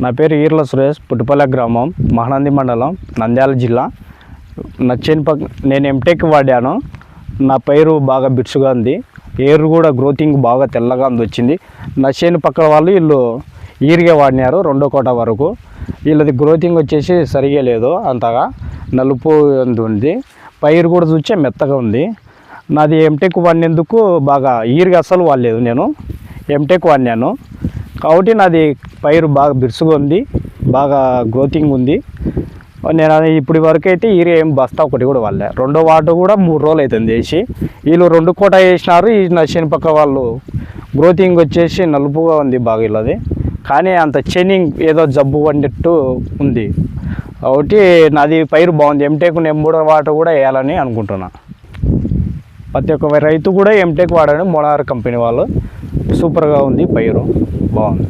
నా పేరు ఈర్ల సురేష్ పుట్టుపల్లె గ్రామం మహానంది మండలం నంద్యాల జిల్లా. నచ్చేని పక్క నేను ఎంటెక్ వాడాను. నా పైరు బాగా బిట్సుగా ఉంది. ఏరు కూడా గ్రోతింగ్ బాగా తెల్లగా ఉంది వచ్చింది. నచ్చేని పక్కన వాళ్ళు వీళ్ళు ఈరిగా వాడినారు రెండో కోట వరకు. వీళ్ళది గ్రోతింగ్ వచ్చేసి సరిగా లేదు అంతగా. నలుపు ఉంది పైరు కూడా చూస్తే మెత్తగా ఉంది. నాది ఎంటెక్ వాడినందుకు బాగా ఈరిగా అసలు వాడలేదు నేను. ఎంటెక్ వాడినాను. కాబట్టి నాది పైరు బాగా బిరుసుగా ఉంది బాగా గ్రోతింగ్ ఉంది. నేను అది ఇప్పటి వరకు అయితే ఈరియా ఏం బస్తా ఒకటి కూడా వాళ్ళే రెండో వాటర్ కూడా మూడు రోజులు అవుతుంది వేసి వీళ్ళు రెండు కోట వేసినారు ఈ నచ్చిన పక్క వాళ్ళు గ్రోతింగ్ వచ్చేసి నలుపుగా ఉంది బాగా వీళ్ళది. కానీ అంత చెనింగ్ ఏదో జబ్బు వండిట్టు ఉంది. కాబట్టి నాది పైరు బాగుంది ఎంటెక్ మూడో వాటర్ కూడా వేయాలని అనుకుంటున్నాను ప్రతి ఒక్క రైతు కూడా ఎంటెక్ వాడని మోనార్ కంపెనీ వాళ్ళు సూపర్గా ఉంది పైరు. బాగుంది.